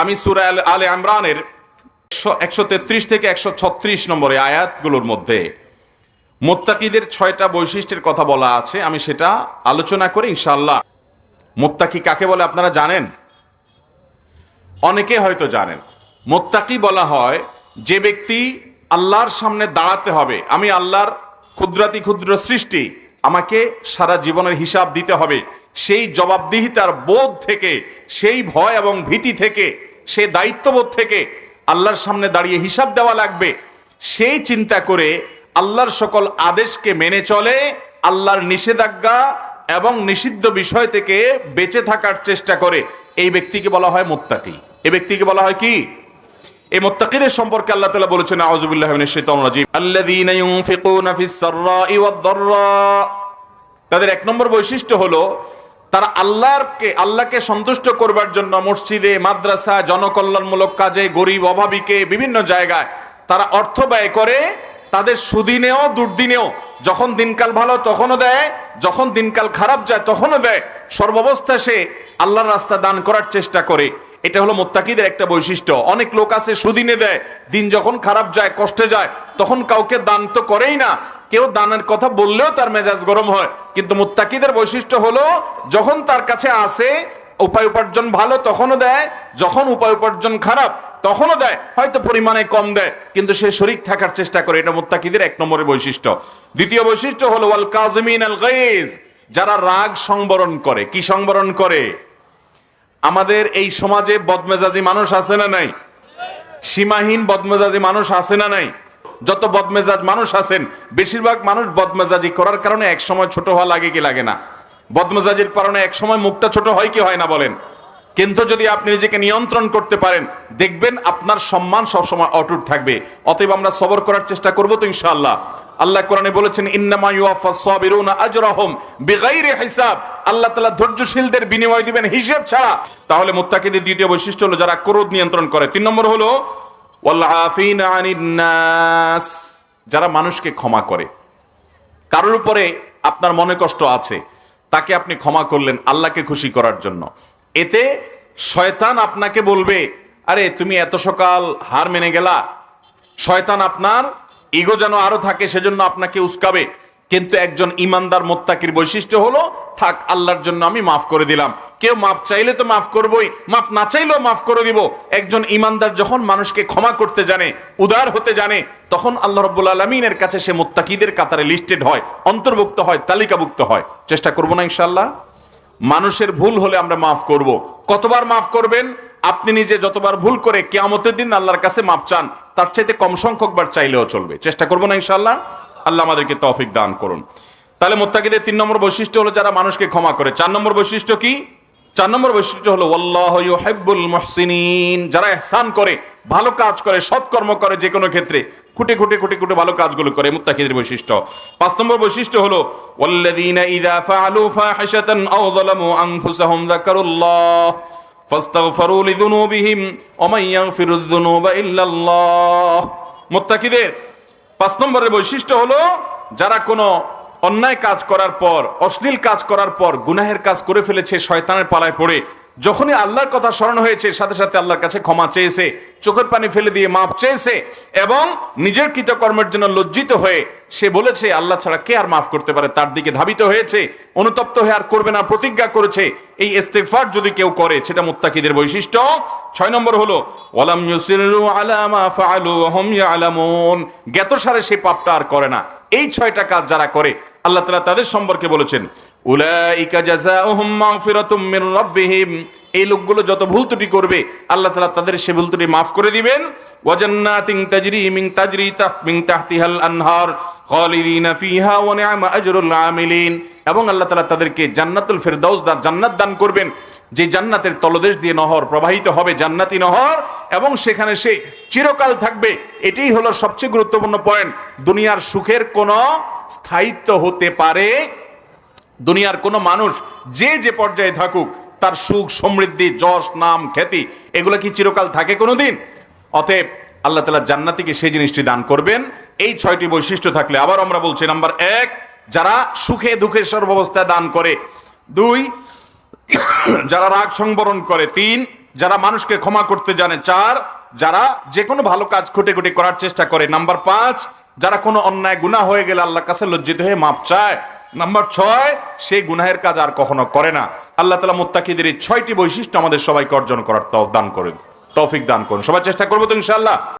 আমি সুরা আল আমরানের একশো তেত্রিশ থেকে একশো ছত্রিশ নম্বরে আয়াতগুলোর মধ্যে মোত্তাকিদের ছয়টা বৈশিষ্ট্যের কথা বলা আছে। আমি সেটা আলোচনা করে ইনশাল্লাহ মোত্তাকি কাকে বলে আপনারা জানেন? অনেকে হয়তো জানেন। মোত্তাকি বলা হয় যে ব্যক্তি আল্লাহর সামনে দাঁড়াতে হবে। আমি আল্লাহর ক্ষুদ্রাতি ক্ষুদ্র সৃষ্টি, আমাকে সারা জীবনের হিসাব দিতে হবে। সেই জবাবদিহিতার বোধ থেকে, সেই ভয় এবং ভীতি থেকে সেই দায়িত্ববোধ থেকে আল্লাহর সামনে দাঁড়িয়ে হিসাব দেওয়া লাগবে। সেই চিন্তা করে আল্লাহর সকল আদেশকে মেনে চলে, আল্লাহর নিষেধাজ্ঞা এবং নিষিদ্ধ বিষয় থেকে বেঁচে থাকার চেষ্টা করে। এই ব্যক্তিকে বলা হয় মোত্তাকি। এই ব্যক্তিকে বলা হয় কি? এই মোত্তাকিদের সম্পর্কে আল্লাহ তাআলা বলেছেন, আউযুবিল্লাহি তাদের এক নম্বর বৈশিষ্ট্য হলো তারা আল্লাহরকে, আল্লাহকে সন্তুষ্ট করবার জন্য মসজিদে, মাদ্রাসা, জনকল্যাণমূলক কাজে, গরিব, অভাবীকে বিভিন্ন জায়গায় তারা অর্থ ব্যয় করে, তাদের সুদিনেও, দুর্দিনেও, যখন দিনকাল ভালো তখনও দেয়, যখন দিনকাল খারাপ যায় তখনও দেয়, সর্বাবস্থা সে আল্লাহর রাস্তা দান করার চেষ্টা করে। এটা হলো মোত্তাকিদের একটা বৈশিষ্ট্য। অনেক লোক আছে সুদিনে দেয়, দিন যখন খারাপ যায়, কষ্টে যায়, তখন কাউকে দান তো করেই না কেউ দানের কথা বললেও তার মেজাজ গরম হয়। কিন্তু মুত্তাকিদের বৈশিষ্ট্য হলো, যখন তার কাছে আসে, উপায় উপার্জন ভালো, তখনও দেয়। যখন উপায় উপার্জন খারাপ, তখনও দেয়। হয়তো পরিমাণে কম দেয়, কিন্তু সে শরিক থাকার চেষ্টা করে। এটা মুত্তাকিদের এক নম্বরের বৈশিষ্ট্য। দ্বিতীয় বৈশিষ্ট্য হলো, ওয়াল কাজমিন আল গাইজ যারা রাগ সংবরণ করে, কি সংবরণ করে? আমাদের এই সমাজে বদমেজাজি মানুষ আছে না নাই? সীমাহীন বদমেজাজি মানুষ আছে না নাই? যত বদমেজাজ মানুষ আছেন, বেশিরভাগ মানুষ বদমেজাজি করার কারণে এক সময় ছোট হওয়া লাগে কি লাগে না। বদমেজাজির কারণে এক সময় মুখটা ছোট হয় কি হয় না বলেন? কিন্তু যদি আপনি নিজেকে নিয়ন্ত্রণ করতে পারেন, দেখবেন আপনার সম্মান সবসময় অটুট থাকবে। অতএব আমরা সবর করার চেষ্টা করব তো ইনশাআল্লাহ। আল্লাহ কোরআনে বলেছেন, ইন্নামা ইউয়াফাস সাবিরুনা আজরাহুম বিগাইরি হিসাব। আল্লাহ তাআলা ধৈর্যশীলদের বিনিময় দিবেন হিসাব ছাড়া। তাহলে মুত্তাকিদের দ্বিতীয় বৈশিষ্ট্য হলো যারা ক্রোধ নিয়ন্ত্রণ করে। তিন নম্বর হলো নাস যারা মানুষকে ক্ষমা করে। কারোর উপরে আপনার মনে কষ্ট আছে, তাকে আপনি ক্ষমা করলেন আল্লাহকে খুশি করার জন্য। এতে শয়তান আপনাকে বলবে, আরে, তুমি এত সকাল হার মেনে গেলা। শয়তান আপনার ইগো যেন আরও থাকে, সেজন্য আপনাকে উস্কাবে। কিন্তু একজন ইমানদার মোত্তাকির বৈশিষ্ট্য হলো, থাক, আল্লাহর জন্য আমি মাফ করে দিলাম। কেউ মাফ চাইলে তো মাফ করবই, মাফ না চাইলেও মাফ করে দিব। একজন ইমানদার যখন মানুষকে ক্ষমা করতে জানে, উদার হতে জানে, তখন আল্লাহ রব্বুল আলমিনের কাছে সে মোত্তাকিদের কাতারে লিস্টেড হয়, অন্তর্ভুক্ত হয়, তালিকাভুক্ত হয়। চেষ্টা করব না ইনশাল্লাহ মানুষের ভুল হলে আমরা মাফ করব। কতবার মাফ করবেন? আপনি নিজে যতবার ভুল করে কেয়ামতের দিন আল্লাহর কাছে মাপ চান, তার চাইতে কম সংখ্যক বার চাইলেও চলবে। চেষ্টা করব না ইনশাল্লাহ আল্লাহ আমাদেরকে তৌফিক দান করুন। তাহলে মোত্তাকিদের তিন নম্বর বৈশিষ্ট্য হলো যারা মানুষকে ক্ষমা করে। চার নম্বর বৈশিষ্ট্য কি? চার নম্বর বৈশিষ্ট্য হলো আল্লাহ ইউহিব্বুল মুহসিনিন। যারা ইহসান করে, ভালো কাজ করে সৎকর্ম করে যে কোনো ক্ষেত্রে, খুঁটে খুঁটে খুঁটে খুঁটে ভালো কাজগুলো করে, মুত্তাকিদের বৈশিষ্ট্য। পাঁচ নম্বর বৈশিষ্ট্য হলো, ওয়াল্লাযীনা ইযা ফাআলু ফাহিশাতান আও যালামু আনফুসাহুম যাকারুল্লাহ ফাস্তাগফিরু লিযুনুবিহিম ওয়া মান ইয়াগফিরুয যুনুবা ইল্লাল্লাহ। মুত্তাকিদের পাঁচ নম্বরের বৈশিষ্ট্য হলো, যারা কোনো অন্যায় কাজ করার পর, অশ্লীল কাজ করার পর, গুনাহের কাজ করে ফেলেছে, শয়তানের পালায় পড়ে যখনই আল্লাহর কথা স্মরণ হয়েছে, সাথে সাথে আল্লাহর কাছে ক্ষমা চেয়েছে, চোখের পানি ফেলে দিয়ে মাপ চেয়েছে এবং নিজের কৃতকর্মের জন্য লজ্জিত হয়ে সে বলেছে, আল্লাহ ছাড়া কে আর মাফ করতে পারে? তার দিকে ধাবিত হয়েছে, অনুতপ্ত হয়ে আর করবে না, প্রতিজ্ঞা করেছে। এই ইস্তেগফার যদি কেউ করে, সেটা মুত্তাকিদের বৈশিষ্ট্য। ছয় নম্বর হলো, ওয়ালাম ইউসিরু আলা মা ফাআলু হুম ইয়ালামুন। জ্ঞাতসারে সে পাপটা আর করে না। এই ছয়টা কাজ যারা করে আল্লাহ তালা তাদের সম্পর্কে বলেছেন এই লোকগুলো যত ভুল ত্রুটি করবে, আল্লাহ তালা তাদের সে ভুল ত্রুটি মাফ করে দিবেন। তাজরি তাহতিহাল আনহার এবং আল্লাহ তালা তাদেরকে জান্নাতুল ফেরদাউস জান্নাত দান করবেন। যে জান্নাতের তলদেশ দিয়ে নহর প্রবাহিত হবে জান্নাতি নহর, এবং সেখানে সে চিরকাল থাকবে। এটাই হলো সবচেয়ে গুরুত্বপূর্ণ পয়েন্ট দুনিয়ার সুখের কোনো স্থায়িত্ব হতে পারে, দুনিয়ার কোনো মানুষ যে যে পর্যায়ে থাকুক, তার সুখ সমৃদ্ধি, যশ, নাম, খ্যাতি, এগুলো কি চিরকাল থাকে কোনোদিন? অতএব আল্লাহ তালা জান্নাতিকে সেই জিনিসটি দান করবেন। এই ছয়টি বৈশিষ্ট্য থাকলে আবার আমরা বলছি, নাম্বার এক, যারা সুখে দুঃখের সর্বাবস্থায় দান করে। দুই যারা রাগ সংবরণ করে, তিন, যারা মানুষকে ক্ষমা করতে জানে, চার, যারা যে কোনো ভালো কাজ খুঁটে খুঁটে করার চেষ্টা করে। নাম্বার পাঁচ, যারা কোনো অন্যায়, গুনাহ হয়ে গেলে আল্লাহ কাছে লজ্জিত হয়ে মাপ চায়। নাম্বার ছয় সেই গুনাহের কাজ আর কখনো করে না। আল্লাহ তালা মুত্তাকিদের এই ছয়টি বৈশিষ্ট্য আমাদের সবাইকে অর্জন করার দান করেন, তৌফিক দান করুন। সবাই চেষ্টা করব তো ইনশাল্লাহ